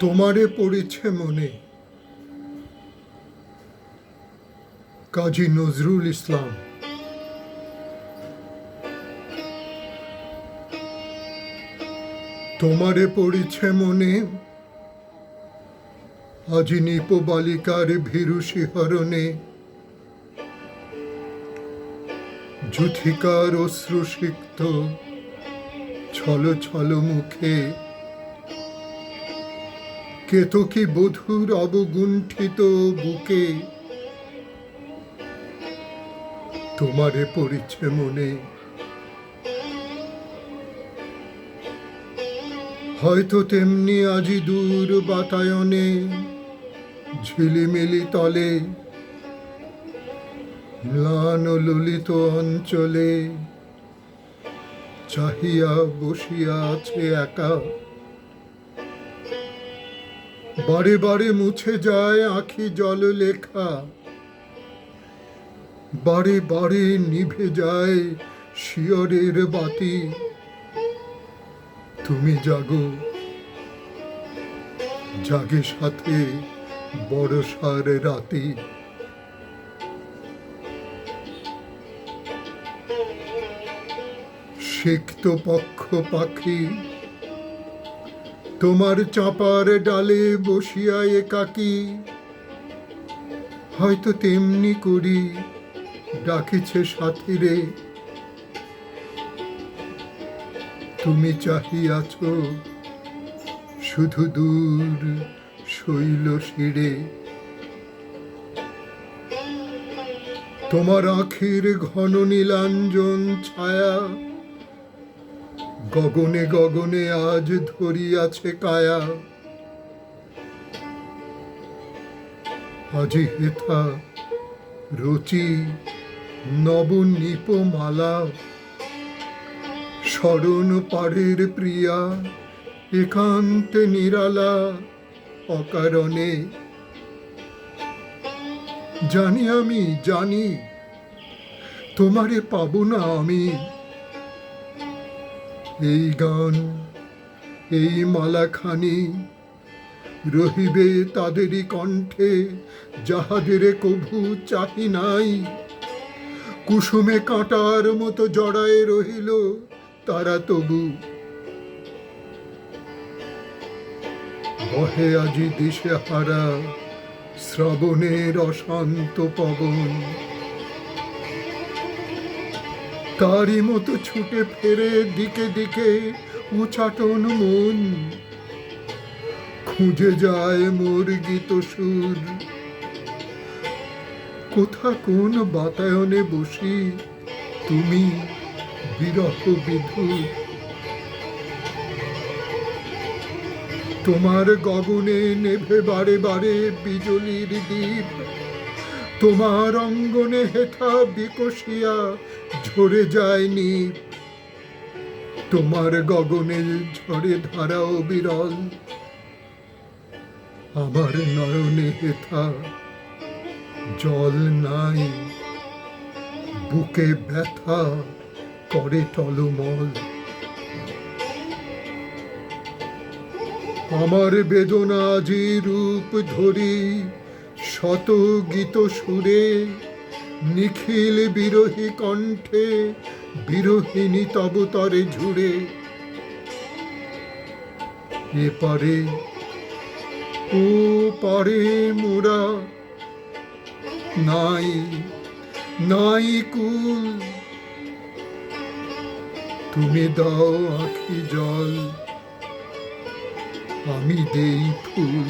তোমারে পড়েছে মনে। কাজী নজরুল ইসলাম। তোমারে পড়েছে মনে। আজি নিপ বালিকার ভীরু শিহরণে। যুথিকার অশ্রুসিক্ত ছল ছল মুখে কেতকী বধুর অবগুণ্ঠিত বুকে? তোমারে পড়েছে মনে। হয়তো তেমনি আজি দূর বাতায়নে, ঝিলিমিলি তলে, ম্লান ললিত অঞ্চলে, চাহিয়া বসিয়া আছে একা। বারে বারে মুছে যায় আখি জল লেখা। বারে বারে নিভে যায় শিয়রের বাতি। তুমি জাগো। জাগে সাথে বড়সার রাতি। সিক্ত পক্ষ পাখি। তোমার চাপার ডালে বসিয়া একাকি। হয়তো তেমনি করি ডাকিছে সাথীরে। তুমি চাহিয়াছ শুধু দূর শৈল শিরে। তোমার আখির ঘন নীলাঞ্জন ছায়া গগনে গগনে আজ ধরিয়াছে কায়া। আজি হেথা রচি নবনীপমালা। স্মরণ পাড়ের প্রিয়া, একান্তে নিরালা অকারণে। জানি আমি, জানি, তোমারে পাবো না আমি। এই গান, এই মালাখানি রহিবে তাদেরই কণ্ঠে, যাহাদের কভু চাহি নাই। কুসুমে কাঁটার মতো জড়ায় রহিল তারা তবু। বহে আজি দিশে হারা শ্রবণের অশান্ত পবন। তারই মতো ছুটে ফেরে দিকে দিকে উচাটন মন। খুঁজে যায় মোর গীত সুর। কোথা কোন বাতায়নে বসি তুমি বিরহ বিধুর। তোমার গগনে নেভে বারে বারে বিজলির দ্বীপ তোমার অঙ্গনে হেথা বিকশিয়া ঝরে যায়নি। তোমার গগনে ঝরে ধারাও বিরল। আমার নয়নে হেথা জল নাই। বুকে ব্যথা করে টলমল। আমার বেদনা আজি রূপ ধরি শত গীত সুরে, নিখিল বিরোহী কণ্ঠে বিরহিনী তবতরে ঝুড়ে। এপারে ও পারে মোরা, নাই নাই কুল। তুমি দাও আখি জল, আমি দেই ফুল।